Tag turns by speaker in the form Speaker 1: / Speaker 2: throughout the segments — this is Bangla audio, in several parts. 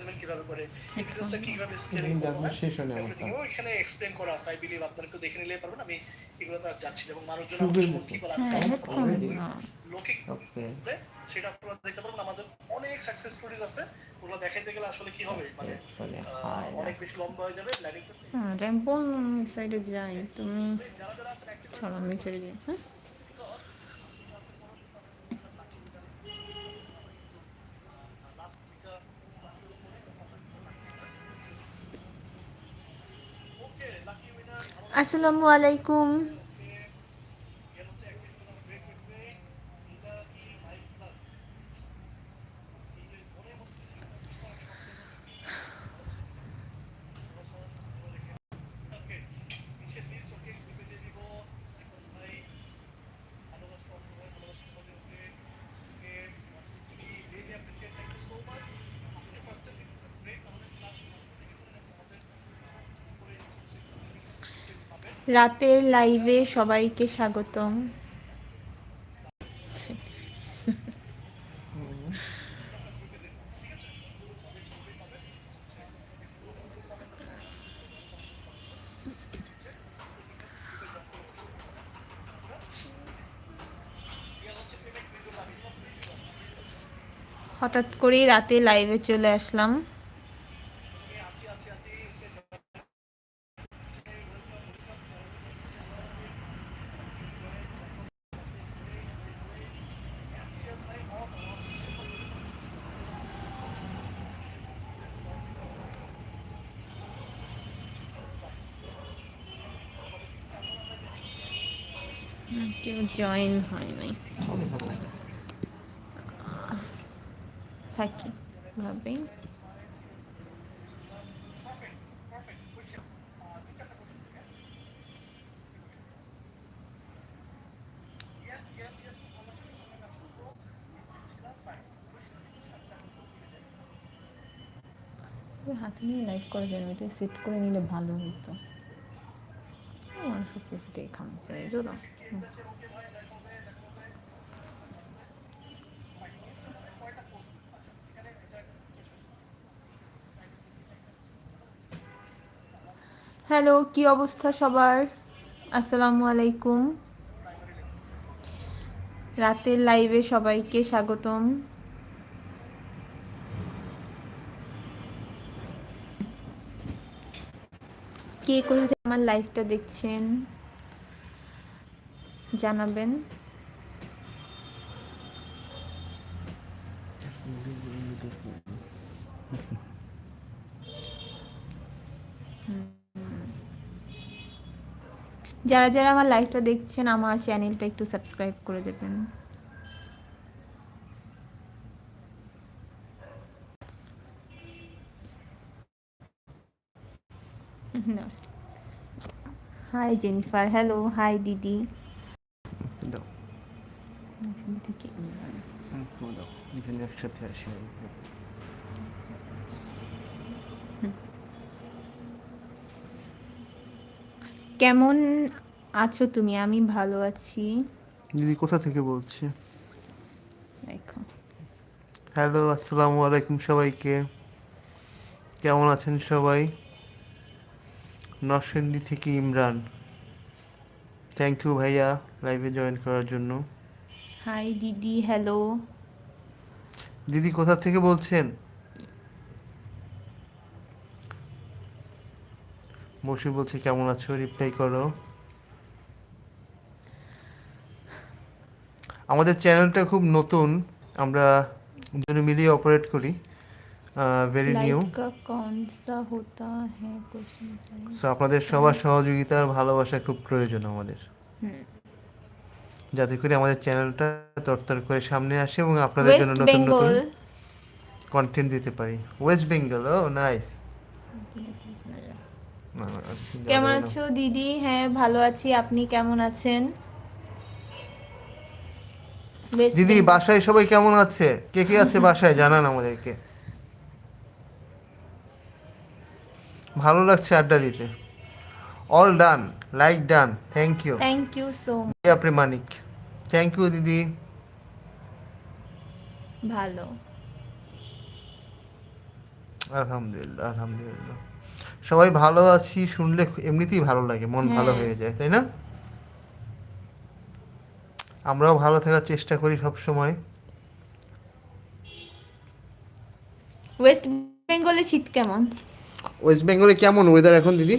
Speaker 1: ম্যানেজমেন্ট কীভাবে করে কীভাবে স্কেলিং
Speaker 2: হয়? না আমার
Speaker 1: এভরিথিং ও এখানে এক্সপ্লেন করা আছে আই বিলিভ আপনারা একটু দেখে নিলেই পারবেন আমি এগুলো তো আর যাচ্ছি এবং মানুষজন আমাদের কি বলে
Speaker 3: হ্যাঁ
Speaker 1: লৌকিক সেটা আপনারা দেখতে পারবেন আমাদের অনেক সাকসেস স্টোরিজ আছে ওগুলো দেখাইতে গেলে আসলে কি হবে? মানে
Speaker 2: মানে
Speaker 1: অনেক বেশি লম্বা হয়ে যাবে প্ল্যানিং
Speaker 3: হ্যাঁ র্যাম্পন সাইডে যাই তুমি চলো আমি ছেড়ে যাই হ্যাঁ? আসসালামু আলাইকুম। রাতের লাইভে সবাইকে স্বাগতম। হঠাৎ করেই রাতে লাইভে চলে আসলাম। কেউ জয়েন হয় নাই থাকি ভাবে। হাতে নিয়ে লাইভ করা যায় না এটা সেট করে নিলে ভালো হতো। ধরো হুম। হ্যালো কি অবস্থা সবার? আসসালামু আলাইকুম। রাতের লাইভে সবাইকে স্বাগতম। কে কোথা আমার লাইভটা দেখছেন? জানাবেন। যারা যারা আমার লাইভটা দেখছেন, আমার চ্যানেলটা একটু সাবস্ক্রাইব করে দেবেন। হাই জেনিফার হ্যালো হাই দিদি
Speaker 2: দাও
Speaker 3: থেকে
Speaker 2: হুম, তুমি দাও দুজনে একসাথে আসি
Speaker 3: কেমন আছো তুমি? আমি ভালো আছি।
Speaker 2: দিদি কোথা থেকে বলছি? হ্যালো আসসালামু আলাইকুম সবাইকে। কেমন আছেন সবাই? নরসিংদী থেকে ইমরান। থ্যাংক ইউ ভাইয়া লাইভে জয়েন করার জন্য।
Speaker 3: হাই দিদি হ্যালো
Speaker 2: দিদি কোথা থেকে বলছেন? বসে বলছে কেমন আছো? রিপ্লাই করো। আমাদের চ্যানেলটা খুব নতুন। আমরা দুজনে মিলিয়ে অপারেট করি। ভেরি নিউ আপনাদের সবার সহযোগিতা আর ভালোবাসা খুব প্রয়োজন আমাদের। যাতে করে আমাদের চ্যানেলটা তরতর করে সামনে আসে এবং আপনাদের জন্য নতুন নতুন কন্টেন্ট দিতে পারি। ওয়েস্ট বেঙ্গল ও নাইস
Speaker 3: কেমন আছো দিদি? হ্যাঁ ভালো আছি। আপনি কেমন আছেন?
Speaker 2: দিদি বাসায় সবাই কেমন আছে? কে কে আছে বাসায়? জানান আমাদেরকে। ভালো লাগছে আড্ডা দিতে। All done like done thank you
Speaker 3: thank you so
Speaker 2: আপনি মানিক থ্যাংক ইউ দিদি
Speaker 3: ভালো
Speaker 2: আলহামদুলিল্লাহ আলহামদুলিল্লাহ সবাই ভালো আছি শুনলে এমনিতেই ভালো লাগে মন ভালো
Speaker 1: হ্যাঁ।
Speaker 2: হয়ে যায় তাই না? আমরাও ভালো থাকার চেষ্টা করি সব সময়।
Speaker 1: ওয়েস্ট বেঙ্গলে শীত কেমন?
Speaker 2: ওয়েস্ট বেঙ্গলে কেমন ওয়েদার এখন দিদি?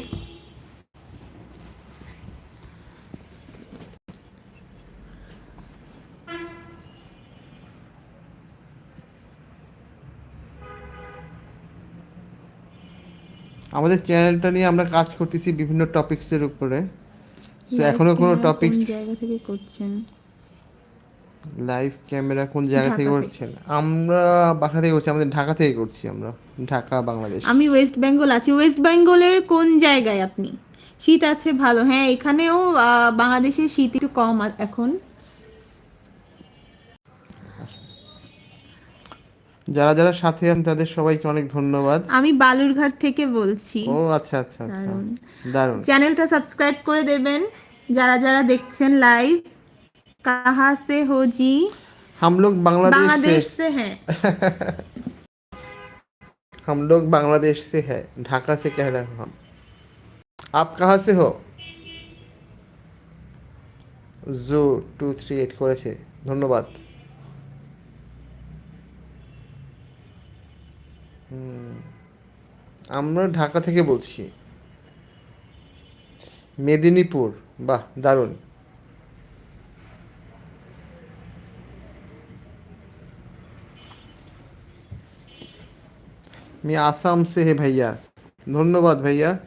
Speaker 2: আমাদের চ্যানেলটা নিয়ে আমরা কাজ করতেছি বিভিন্ন টপিকসের উপরে। তো এখনও কোনো টপিকস
Speaker 1: জায়গা থেকে করছেন?
Speaker 2: লাইভ ক্যামেরা কোন জায়গা থেকে। করছেন? আমরা বাসা থেকে করছি আমাদের ঢাকা থেকে করছি আমরা। ঢাকা বাংলাদেশ।
Speaker 1: আমি ওয়েস্ট বেঙ্গল আছি। ওয়েস্ট বেঙ্গলের কোন জায়গায় আপনি? শীত আছে ভালো। হ্যাঁ এখানেও বাংলাদেশের শীত একটু কম এখন।
Speaker 2: যারা যারা সাথে আছেন তাদের সবাইকে অনেক ধন্যবাদ
Speaker 1: আমি বালুরঘাট থেকে বলছি
Speaker 2: ও আচ্ছা আচ্ছা আচ্ছা
Speaker 1: দারুণ।
Speaker 2: দারুণ
Speaker 1: চ্যানেলটা সাবস্ক্রাইব করে দেবেন যারা যারা দেখছেন লাইভ কাহা সে হো জি
Speaker 2: हम लोग बांग्लादेश
Speaker 1: বাংলাদেশ
Speaker 2: से
Speaker 1: সে হ্যাঁ
Speaker 2: हम लोग बांग्लादेश से है ढाका से कह रहे हैं हम आप कहाँ से हो জু টু থ্রি এইট করেছে ধন্যবাদ আমরা ঢাকা থেকে বলছি। মেদিনীপুর, বাহ, দারুণ। আমি আসাম সে হে ভাইয়া। ধন্যবাদ ভাইয়া।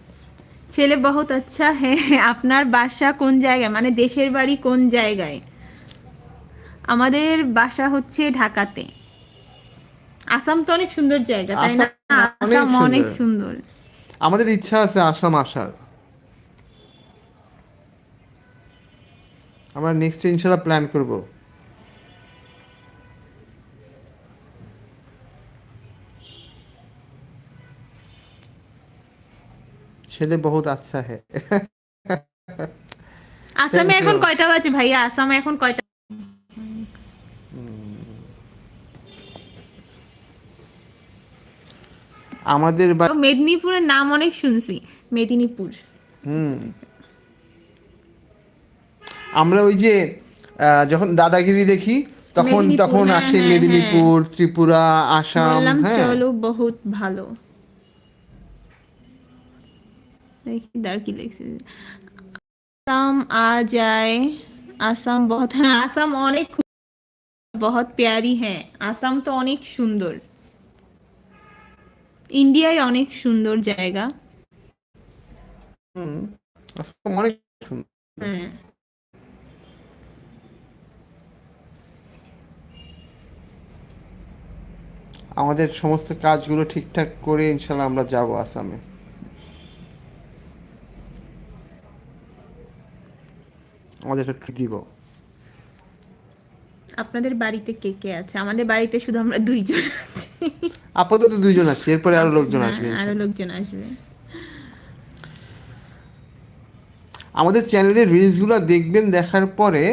Speaker 1: ছেলে বহুত আচ্ছা হ্যাঁ আপনার বাসা কোন জায়গায়? মানে দেশের বাড়ি কোন জায়গায়? আমাদের বাসা হচ্ছে ঢাকাতে। আসাম তো অনেক সুন্দর জায়গা তাই না?
Speaker 2: আসাম অনেক সুন্দর। আমাদের ইচ্ছা আছে আসাম আসার। আমরা নেক্সট ইনশাল্লাহ প্ল্যান করব। ছেলে বহুত আচ্ছা হ্যাঁ
Speaker 1: আসামে এখন কয়টা বাজে ভাইয়া? আসামে এখন কয়টা
Speaker 2: আমাদের
Speaker 1: মেদিনীপুরের নাম অনেক শুনছি মেদিনীপুর।
Speaker 2: হুম। আমরা ওই যে যখন দাদাগিরি দেখি তখন তখন
Speaker 1: হ্যাঁ,
Speaker 2: আসে
Speaker 1: হ্যাঁ,
Speaker 2: মেদিনীপুর হ্যাঁ। ত্রিপুরা আসাম হ্যাঁ।
Speaker 1: চলো বহুত ভালো। দেখি দাঁড় কি আসাম আ যায় আসাম বহুত হ্যাঁ আসাম অনেক বহুত প্যারি হ্যাঁ। আসাম তো অনেক সুন্দর। ইন্ডিয়ায় অনেক সুন্দর জায়গা।
Speaker 2: হুম, অনেক সুন্দর।
Speaker 1: হ্যাঁ।
Speaker 2: আমাদের সমস্ত কাজগুলো ঠিকঠাক করে ইনশাল্লাহ আমরা যাব আসামে। আমাদের একটু দিব।
Speaker 1: আপনাদের বাড়িতে কে কে আছে? আমাদের বাড়িতে শুধু আমরা দুইজন আছি।
Speaker 2: আপাতত দুইজন আছি এরপরে আরও লোকজন আসবে আরও
Speaker 1: লোকজন আসবে।
Speaker 2: আমাদের চ্যানেলের রিলসগুলো দেখবেন দেখার পরে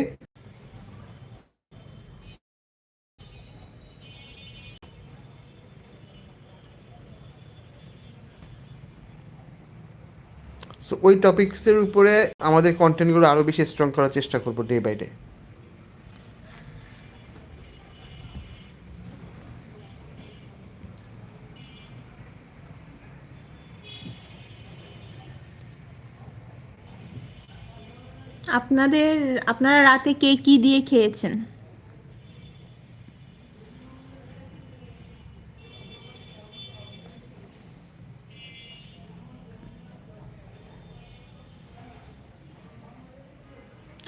Speaker 2: ওই টপিকসের উপরে আমাদের কন্টেন্টগুলো আরও বেশি স্ট্রং করার চেষ্টা করব ডে বাই ডে
Speaker 1: আপনাদের আপনারা রাতে কে কি দিয়ে খেয়েছেন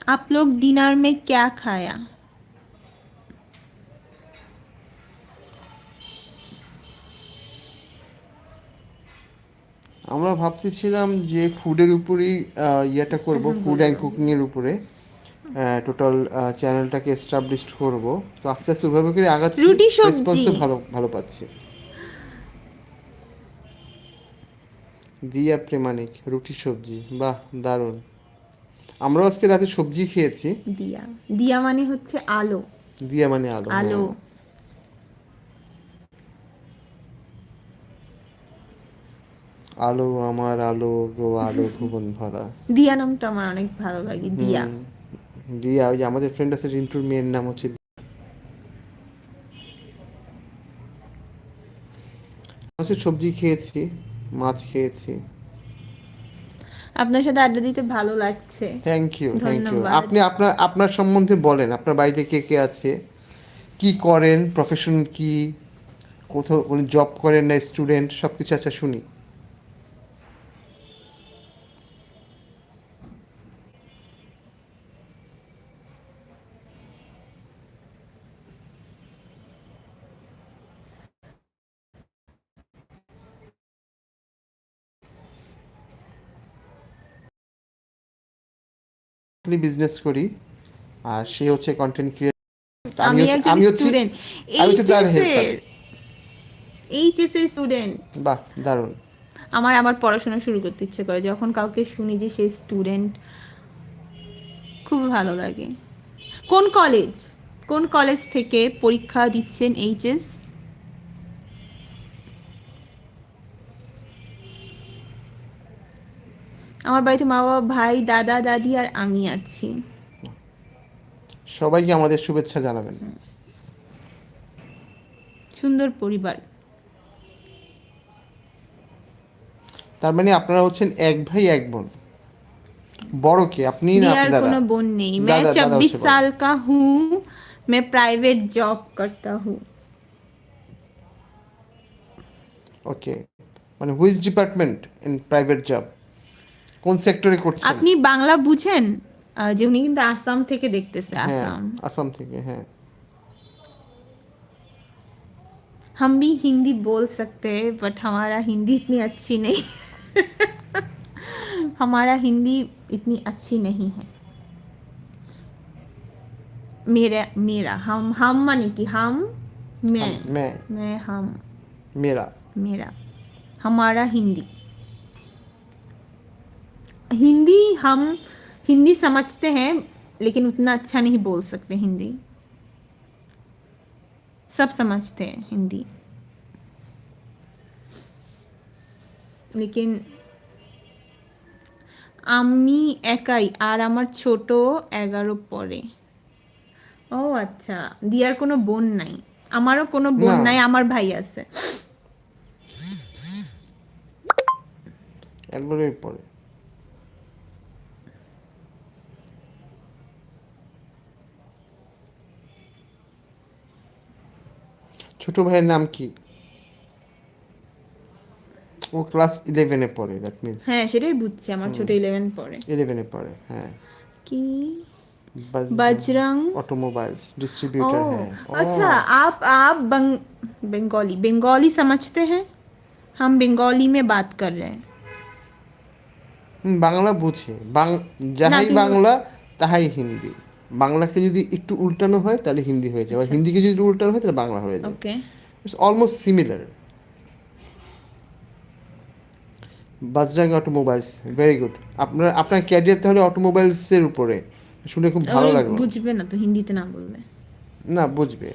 Speaker 1: आप लोग डिनर में क्या खाया
Speaker 2: আমরা ভাবতেছিলাম যে ফুডের উপরেই ইয়েটা করব ফুড অ্যান্ড কুকিং এর উপরে টোটাল চ্যানেলটাকে এস্টাবলিশড করব। তো আস্তে আস্তে ওইভাবে করে আগাচ্ছি।
Speaker 1: রুটি সবজি।
Speaker 2: ভালো ভালো পাচ্ছি। দিয়া প্রেমানিক রুটি সবজি। বাহ দারুণ। আমরাও আজকে রাতে সবজি খেয়েছি।
Speaker 1: দিয়া। দিয়া মানে হচ্ছে আলো।
Speaker 2: দিয়া মানে আলো
Speaker 1: আলো।
Speaker 2: আলো আমার আলো গো আলো ভুবন ভরা।
Speaker 1: দিয়া নামটা আমার অনেক ভালো লাগে দিয়া।
Speaker 2: দিয়া ওই যে আমাদের ফ্রেন্ড আছে রিন্টুর মেয়ের নাম হচ্ছে হচ্ছে সবজি খেয়েছি মাছ খেয়েছি।
Speaker 1: আপনার সাথে আড্ডা দিতে ভালো লাগছে।
Speaker 2: Thank you thank
Speaker 1: you.
Speaker 2: আপনি আপনার আপনার সম্বন্ধে বলেন আপনার বাড়িতে কে কে আছে? কি করেন? প্রফেশন কি? কোথাও জব করেন না স্টুডেন্ট সব কিছু আচ্ছা শুনি। বিজনেস করি আর সে হচ্ছে কন্টেন্ট ক্রিয়েটার
Speaker 1: আমি
Speaker 2: হচ্ছে- আমি হচ্ছি আমি হচ্ছে তার
Speaker 1: এইচএস এর। স্টুডেন্ট
Speaker 2: বাহ দারুণ।
Speaker 1: আমার আবার পড়াশোনা শুরু করতে ইচ্ছে করে। যখন কাউকে শুনি যে সে স্টুডেন্ট খুব ভালো লাগে। কোন কলেজ কোন কলেজ থেকে পরীক্ষা দিচ্ছেন এইচএস আমার বাড়িতে মা বাবা ভাই দাদা দাদি আর আমি আছি
Speaker 2: সবাইকে আমাদের শুভেচ্ছা জানাবেন
Speaker 1: সুন্দর পরিবার
Speaker 2: তার মানে আপনারা হচ্ছেন এক ভাই এক বোন বড় কে আপনি না
Speaker 1: मेरा
Speaker 2: আপনার দাদা
Speaker 1: কোনো বোন নেই मैं
Speaker 2: दादा- दादा
Speaker 1: छब्बीस
Speaker 2: उससे
Speaker 1: साल का हूँ मैं प्राइवेट जॉब करता हूँ
Speaker 2: ওকে মানে which department in private job কোন সেক্টরে করছেন
Speaker 1: আপনি বাংলা বুঝেন আহ, যে উনি কিন্তু আসাম থেকে দেখতেছে
Speaker 2: হ্যাঁ
Speaker 1: আসাম
Speaker 2: আসাম থেকে হ্যাঁ
Speaker 1: हम भी हिंदी बोल सकते हैं बट हमारा हिंदी इतनी अच्छी नहीं हमारा हिंदी इतनी अच्छी नहीं है मेरा मेरा हम हम माने कि हम मैं
Speaker 2: मैं
Speaker 1: मैं हम
Speaker 2: मेरा
Speaker 1: मेरा हमारा हिंदी हिंदी हम हिंदी समझते हैं लेकिन उतना अच्छा नहीं बोल सकते हिंदी सब समझते हैं हिंदी लेकिन আমি একাই আর আমার ছোট এগারো পরে ও আচ্ছা দিয়ার কোনো বোন নাই আমারও কোনো বোন
Speaker 2: না।
Speaker 1: নাই আমার ভাই আছে
Speaker 2: একবারই পরে ছোট ভাইয়ের নাম কি ও ক্লাস ইলেভেনে পড়ে দ্যাট মিনস
Speaker 1: হ্যাঁ সেটাই বুঝছি আমার ছোট ইলেভেন পরে
Speaker 2: ইলেভেনে পড়ে হ্যাঁ
Speaker 1: কি बजरंग
Speaker 2: ऑटोमोबाइल्स
Speaker 1: ओ
Speaker 2: डिस्ट्रीब्यूटर है
Speaker 1: अच्छा आप आप बंग, बंगाली बंगाली समझते हैं हम बंगाली में बात कर रहे हैं
Speaker 2: হুম, বাংলা বুঝে বাং যাহাই
Speaker 1: তুমি-
Speaker 2: বাংলা তাহাই হিন্দি বাংলাকে যদি একটু উল্টানো হয় তাহলে হিন্দি হয়ে যায় আর হিন্দিকে যদি একটু উল্টানো হয় তাহলে বাংলা হয়ে যায়
Speaker 1: okay
Speaker 2: it's almost similar Bajrang automobiles very good আপনার আপনার ক্যারিয়ার তাহলে অটোমোবাইলসের উপরে শুনে খুব ভালো লাগলো
Speaker 1: বুঝবে না তো হিন্দিতে না বললে
Speaker 2: ना बुझबे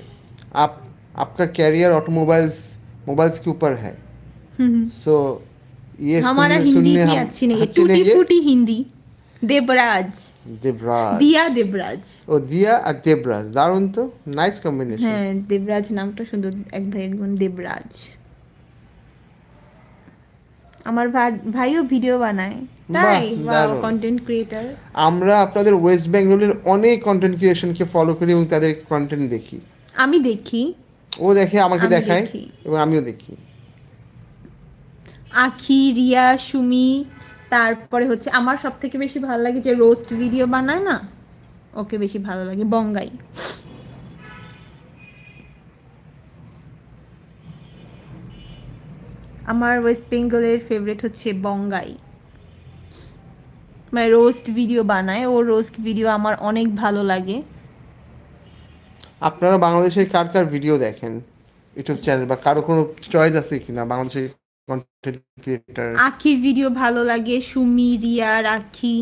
Speaker 2: आप आपका कैरियर ऑटोमोबाइल्स मोबाइल्स के ऊपर है सो ये
Speaker 1: हमारा
Speaker 2: सुनने-
Speaker 1: हिंदी
Speaker 2: सुनने
Speaker 1: भी
Speaker 2: हम
Speaker 1: अच्छी नहीं है
Speaker 2: अच्छी
Speaker 1: टूटी
Speaker 2: है
Speaker 1: फूटी हिंदी দেবরাজ।
Speaker 2: দেবরাজ।
Speaker 1: দিয়া দেবরাজ।
Speaker 2: ও দিয়া আর দেবরাজ দারুণ তো নাইস কম্বিনেশন
Speaker 1: হ্যাঁ দেবরাজ নামটা সুন্দর এক ভাই একজন দেবরাজ। আমার ভাইও ভিডিও বানায়। তাই? কন্টেন্ট ক্রিয়েটর
Speaker 2: আমরা আপনাদের ওয়েস্ট বেঙ্গলের অনেক কন্টেন্ট ক্রিয়েশন কে ফলো করি এবং তাদের কন্টেন্ট দেখি।
Speaker 1: আমি দেখি।
Speaker 2: ও দেখে আমাকে দেখায় এবং আমিও দেখি।
Speaker 1: আখি রিয়া সুমি তারপরে হচ্ছে আমার সব থেকে বেশি ভালো লাগে যে রোস্ট ভিডিও বানায় না, ওকে বেশি ভালো লাগে, বঙ্গাই। আমার ওয়েস্ট বেঙ্গলের ফেভারিট হচ্ছে বঙ্গাই। মানে রোস্ট ভিডিও বানায়, ও রোস্ট ভিডিও আমার অনেক ভালো লাগে।
Speaker 2: আপনারা বাংলাদেশের কার কার ভিডিও দেখেন? ইউটিউব চ্যানেল বা কারও কোনো চয়েস আছে কিনা? বাংলাদেশের কন্টেন্ট ক্রিয়েটার
Speaker 1: আখির ভিডিও ভালো লাগে সুমি রিয়া রাখি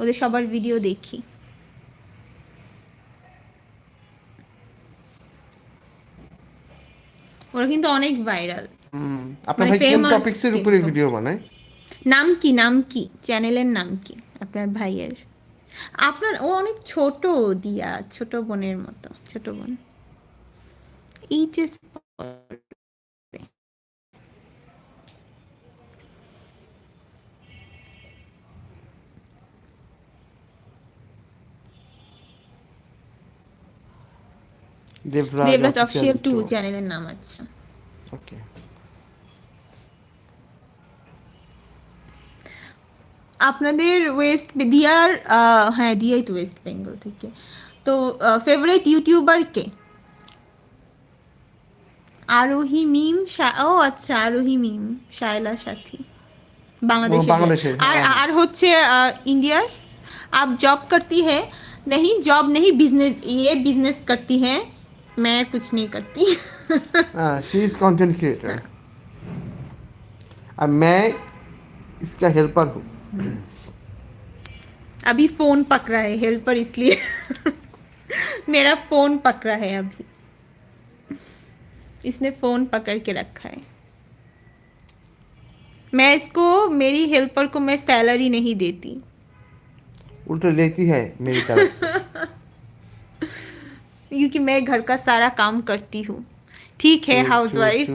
Speaker 1: ওদের সবার ভিডিও দেখি। ওরা কিন্তু অনেক ভাইরাল
Speaker 2: আপনার
Speaker 1: মানে
Speaker 2: ভাই কোন টপিকস এর উপরে ভিডিও বানায়?
Speaker 1: নাম কি নাম কি? চ্যানেলের নাম কি? আপনার ভাইয়ের। আপনার ও অনেক ছোট দিয়া ছোট বোনের মতো ছোট বোন। HS
Speaker 2: Debraj
Speaker 1: Debraj
Speaker 2: official
Speaker 1: official two
Speaker 2: two
Speaker 1: চ্যানেলের নাম আছে
Speaker 2: ওকে
Speaker 1: আপনাদের ওয়েস্ট দিয়ার আহ, হ্যাঁ দিয়াই তো ওয়েস্ট বেঙ্গল থেকে তো ফেভারিট ইউটিউবার কে আরোহী মিম শা- ও আচ্ছা আরোহী মিম শায়লা সাথী বাংলাদেশের
Speaker 2: বাংলাদেশের,
Speaker 1: আর
Speaker 2: হ্যাঁ।
Speaker 1: আর হচ্ছে আহ, ইন্ডিয়ার आप जॉब करती है नहीं जॉब नहीं बिजनेस ये बिजनेस करती है मैं कुछ नहीं करती।
Speaker 2: शी इज़ कंटेंट क्रिएटर और मैं इसका हेल्पर हूँ।
Speaker 1: अभी फ़ोन पकड़ा है हेल्पर इसलिए। मेरा फ़ोन पकड़ा है अभी। इसने फ़ोन पकड़ के रखा है। मैं इसको मेरी हेल्पर को मैं सैलरी नहीं देती।
Speaker 2: उल्टा लेती है मेरी तरफ़ से।
Speaker 1: क्योंकि मैं घर का सारा काम करती हूँ। ठीक है हाउस वाइफ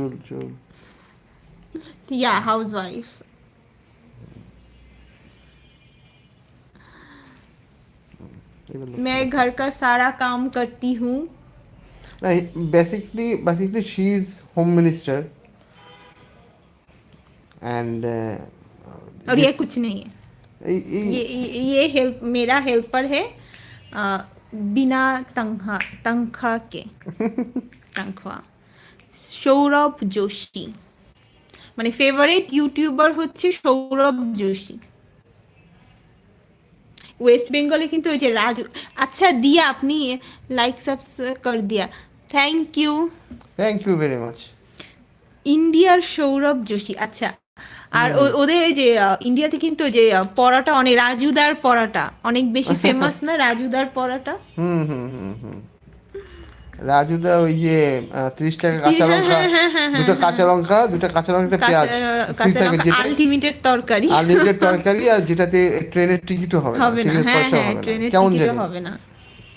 Speaker 1: या हाउस वाइफ मैं घर का सारा काम करती हूँ।
Speaker 2: Basically basically she is home minister and
Speaker 1: और ये कुछ नहीं है। ये ये, ये हेल्प मेरा हेल्पर है। uh, বিনা তাংহা তাংখাকে তাংখা সৌরভ যোশী মানে ফেভারিট ইউটিউবার হচ্ছে সৌরভ যোশী ওয়েস্ট বেঙ্গলে কিন্তু ওই যে রাজু আচ্ছা দিয়া আপনি লাইক সাবস্ক্রাইব কর দিয়া। Thank you
Speaker 2: thank you very much
Speaker 1: ইন্ডিয়ার সৌরভ যোশী আচ্ছা আর ওদের এই যে ইন্ডিয়াতে কিন্তু যে পরাটা অনেক রাজুদার পরাটা। অনেক বেশি ফেমাস না রাজুদার পরাটা?
Speaker 2: হুম হুম হুম হুম। রাজুদা ওই যে ত্রিশ টাকা কাঁচা লঙ্কা দুটো কাঁচা লঙ্কা দুটো কাঁচা লঙ্কা পেঁয়াজ
Speaker 1: আলটিমেটের তরকারি।
Speaker 2: আনলিমিটেড তরকারি আর যেটাতে ট্রেনের টিকিটও হবে না
Speaker 1: হবে না হ্যাঁ হ্যাঁ ট্রেনের টিকিটও হবে না।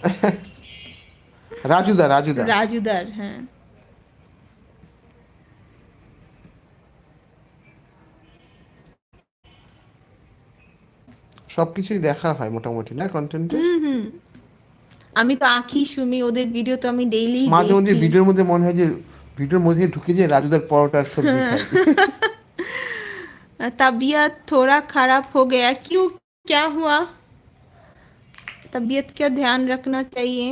Speaker 2: রাজুদা রাজুদা।
Speaker 1: রাজুদার হ্যাঁ।
Speaker 2: সবকিছুই দেখা হয় মোটামুটি না কন্টেন্টে
Speaker 1: হুম হুম আমি তো আঁখি সুমি ওদের ভিডিও তো আমি ডেইলি
Speaker 2: মাঝে মধ্যে ভিডিওর মধ্যে মনে হয় যে ভিডিওর মধ্যে ঢুকে যে রাজুদার পরোটার সবজি খাই
Speaker 1: तबीयत थोड़ा खराब हो गया क्यों क्या हुआ तबीयत का ध्यान रखना चाहिए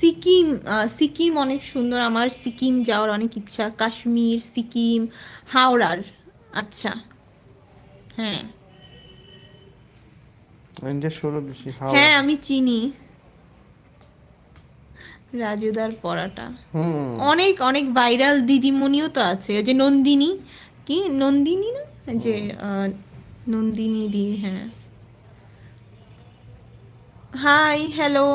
Speaker 1: সিকিম সিকিম অনেক সুন্দর। আমার সিকিম যাওয়ার অনেক ইচ্ছা। কাশ্মীর সিকিম হাওড়ার। আচ্ছা। হ্যাঁ। হ্যাঁ আমি চিনি। রাজুদার পড়াটা।
Speaker 2: হুম।
Speaker 1: অনেক অনেক ভাইরাল দিদিমণিও তো আছে। যে নন্দিনী। কি? নন্দিনী না? যে নন্দিনী দি হ্যাঁ। Hi hello.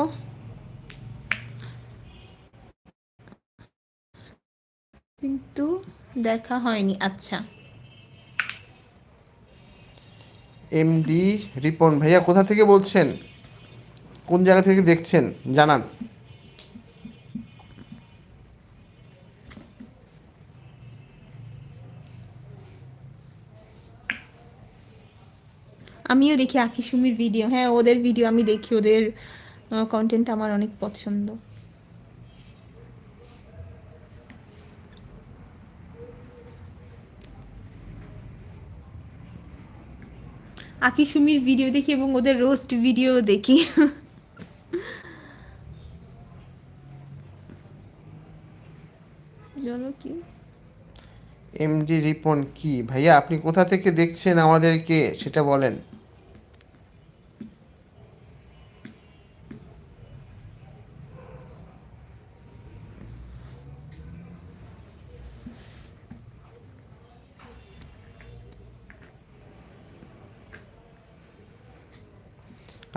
Speaker 1: কিন্তু দেখা হয়নি আচ্ছা।
Speaker 2: এমডি রিপন ভাইয়া কোথা থেকে বলছেন? কোন জায়গা থেকে দেখছেন? জানান।
Speaker 1: আমিও দেখি আখি সুমির ভিডিও। হ্যাঁ ওদের ভিডিও আমি দেখি ওদের কন্টেন্ট আমার অনেক পছন্দ। আকি সুমির ভিডিও দেখি এবং ওদের রোস্ট ভিডিও দেখি।
Speaker 2: এমডি রিপন কি? ভাইয়া, আপনি কোথা থেকে দেখছেন আমাদেরকে? সেটা বলেন।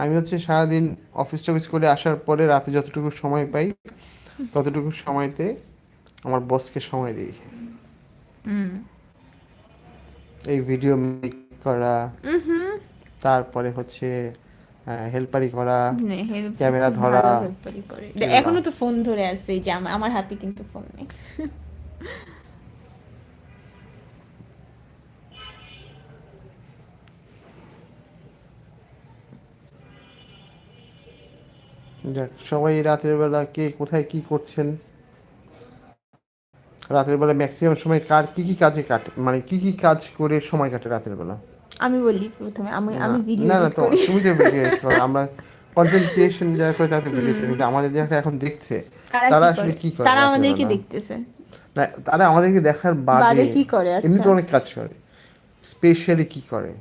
Speaker 2: আমি হচ্ছে সারাদিন অফিস টফিস করে আসার পরে রাতে যতটুকু সময় পাই ততটুকু সময়তে আমার বসকে সময় দিই।
Speaker 1: হুম।
Speaker 2: এই ভিডিও মেক করা তারপরে হচ্ছে হেল্পারি করা ক্যামেরা ধরা।
Speaker 1: এখনও তো ফোন ধরে আছে যে আমার হাতে কিন্তু ফোন নেই।
Speaker 2: যাক সবাই রাতের বেলা কে কোথায় কি করছেন? রাতের বেলা ম্যাক্সিমাম সময় কার কি কি কাজে কাটে? মানে কি কি কাজ করে সময় কাটে রাতের বেলা?
Speaker 1: আমি বলি প্রথমে আমি আমি ভিডিও
Speaker 2: না না তো তুমি তো ভিডিও করো আমরা কন্টেন্ট ক্রিয়েশন যারা করে তাদের ভিডিও কিন্তু আমাদের যারা এখন দেখছে তারা আসলে কি করে
Speaker 1: তারা আমাদেরকে দেখতেছে।
Speaker 2: না তারা আমাদেরকে দেখার
Speaker 1: বাদে কি করে?
Speaker 2: এমনি তো
Speaker 1: আচ্ছা
Speaker 2: অনেক কাজ করে। স্পেশালি কি করে?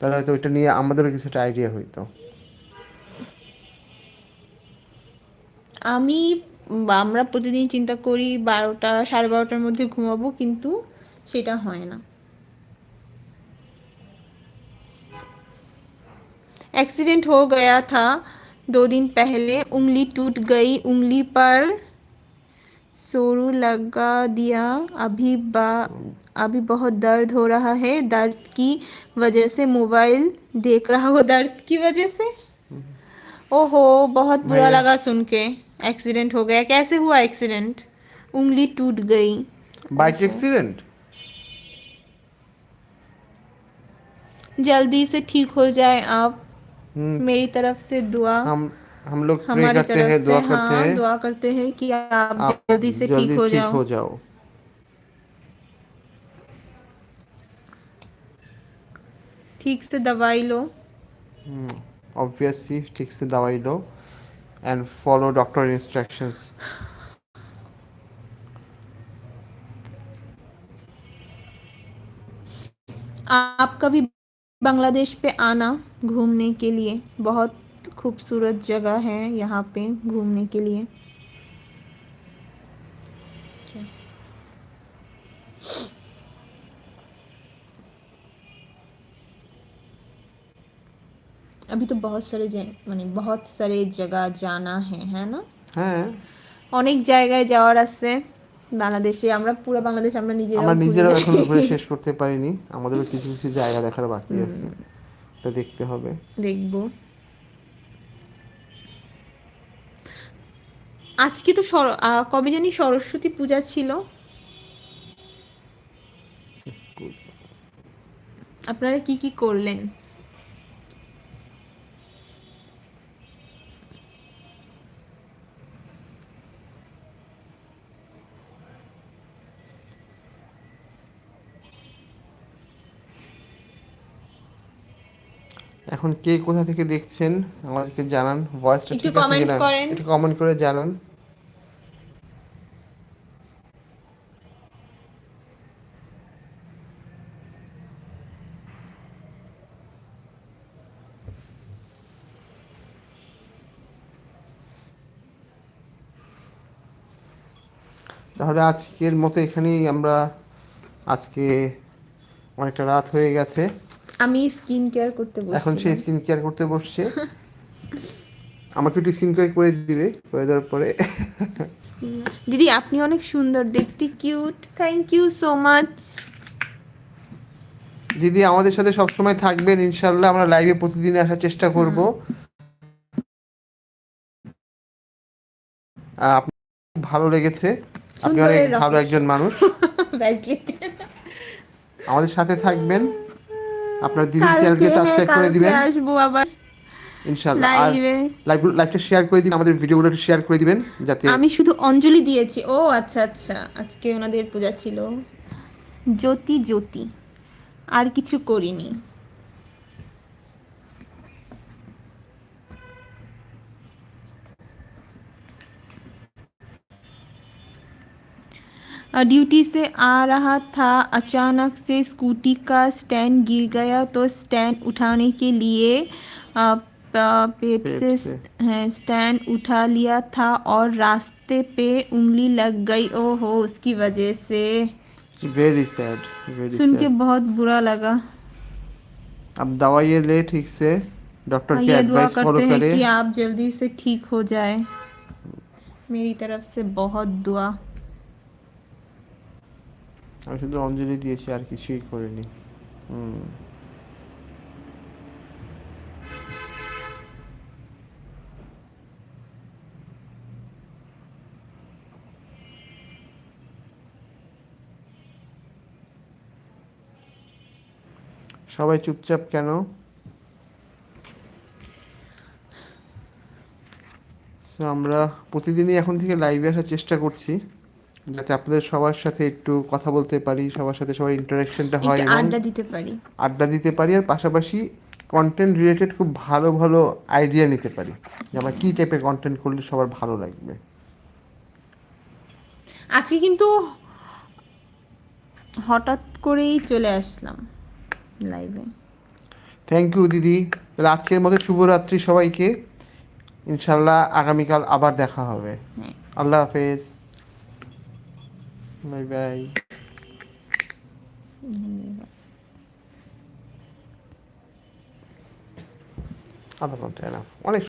Speaker 2: তারা হয়তো ওইটা নিয়ে আমাদেরও কিছু একটা আইডিয়া হইতো।
Speaker 1: আমি বা আমরা প্রতিদিন চিন্তা করি বারোটা সাড়ে বারোটার মধ্যে ঘুমাবো কিন্তু সেটা হয় না एक्सीडेंट हो गया था दो दिन पहले उंगली टूट गई उंगली पर सोरू लगा दिया अभी बा अभी बहुत दर्द हो रहा है दर्द की वजह से मोबाइल देख रहा हो दर्द की वजह से ओहो बहुत बुरा
Speaker 2: मैं-
Speaker 1: लगा सुन के एक्सीडेंट हो गया। कैसे हुआ एक्सीडेंट? उंगली टूट गई।
Speaker 2: बाइक एक्सीडेंट
Speaker 1: जल्दी से ठीक हो जाए आप।
Speaker 2: हम्म।
Speaker 1: मेरी तरफ़ से दुआ।
Speaker 2: हम हम लोग प्रे करते हैं दुआ करते
Speaker 1: हाँ,
Speaker 2: हैं
Speaker 1: दुआ करते हैं कि आप,
Speaker 2: आप
Speaker 1: जल्दी से ठीक हो जाओ।
Speaker 2: हो जाओ।
Speaker 1: ठीक से दवाई लो।
Speaker 2: हम्म, ऑब्वियसली ठीक से दवाई लो। And follow doctor instructions.
Speaker 1: आप कभी बांग्लादेश पे आना घूमने के लिए बहुत खूबसूरत जगह है यहाँ पे घूमने के लिए अभी तो बहुत सारे जन माने बहुत सारे जगह जाना है है ना
Speaker 2: হ্যাঁ
Speaker 1: অনেক জায়গায় যাওয়ার আছে বাংলাদেশে আমরা পুরো বাংলাদেশ আমরা নিজেরা
Speaker 2: আমরা নিজেরাও এখন ঘুরে শেষ করতে পারিনি আমাদেরও কিছু কিছু জায়গা দেখার বাকি আছে এটা দেখতে হবে
Speaker 1: দেখব আজকে তো সর- আহ, কবে জানি সরস্বতী পূজা ছিল আপনারা কি কি করলেন
Speaker 2: এখন কে কোথা থেকে দেখছেন আমাদেরকে জানান ভয়েসটা ঠিক আছে কিনা। একটু কমেন্ট করে জানান। তাহলে আজকের মতো এখানেই আমরা আজকে অনেকটা রাত হয়ে গেছে।
Speaker 1: আমি স্কিন কেয়ার করতে
Speaker 2: এখন সে স্কিন কেয়ার করতে বসছে। আমাকে একটু স্কিন কেয়ার করে দিবে করে দেওয়ার পরে।
Speaker 1: দিদি আপনি অনেক সুন্দর দেখতে cute thank you so much
Speaker 2: দিদি আমাদের সাথে সব সময় থাকবেন ইনশাল্লাহ আমরা লাইভে প্রতিদিন আসার চেষ্টা করব। ভালো লেগেছে। আপনি অনেক ভালো একজন মানুষ। আমাদের সাথে থাকবেন। আপনার দিদির চ্যানেলকে সাবস্ক্রাইব করে দিবেন।
Speaker 1: আসব আবার
Speaker 2: ইনশাআল্লাহ। আর
Speaker 1: লাইভ
Speaker 2: লাইভটা শেয়ার করে দিন আমাদের ভিডিওগুলো শেয়ার করে দিবেন যাতে
Speaker 1: আমি শুধু অঞ্জলি দিয়েছি। ও আচ্ছা আচ্ছা। আজকে ওনাদের পূজা ছিল। জ্যোতি জ্যোতি। আর কিছু করিনি। ड्यूटी से आ रहा था। अचानक से स्कूटी का स्टैंड गिर गया तो स्टैंड उठाने के लिए से। स्टैंड उठा लिया था और रास्ते पे उंगली लग गई। ओ हो उसकी वजह से।
Speaker 2: वेरी सैड
Speaker 1: सुन के बहुत बुरा लगा।
Speaker 2: अब दवाई ले ठीक से। डॉक्टर की एडवाइस फॉलो करें।
Speaker 1: कि आप जल्दी से ठीक हो जाए। मेरी तरफ़ से बहुत दुआ।
Speaker 2: আমি শুধু অঞ্জলি দিয়েছি, আর কিছুই করিনি। হুম। সবাই চুপচাপ কেন? আমরা প্রতিদিনই এখন থেকে লাইভে আসার চেষ্টা করছি। যাতে আপনাদের সবার সাথে একটু কথা বলতে পারি সবার সাথে সবার ইন্টারাকশনটা হয় এবং
Speaker 1: আড্ডা দিতে পারি।
Speaker 2: আড্ডা দিতে পারি আর পাশাপাশি কন্টেন্ট রিলেটেড খুব ভালো ভালো আইডিয়া নিতে পারি। যে আমরা কী টাইপের কন্টেন্ট করলে সবার ভালো লাগবে।
Speaker 1: আজকে কিন্তু হঠাৎ করেই চলে আসলাম লাইভে
Speaker 2: থ্যাংক ইউ দিদি। আজকের মতো শুভরাত্রি সবাইকে। ইনশাল্লাহ আগামীকাল আবার দেখা হবে।
Speaker 1: হ্যাঁ।
Speaker 2: আল্লাহ হাফেজ। বাই বাই আধা ঘণ্টা। অনেক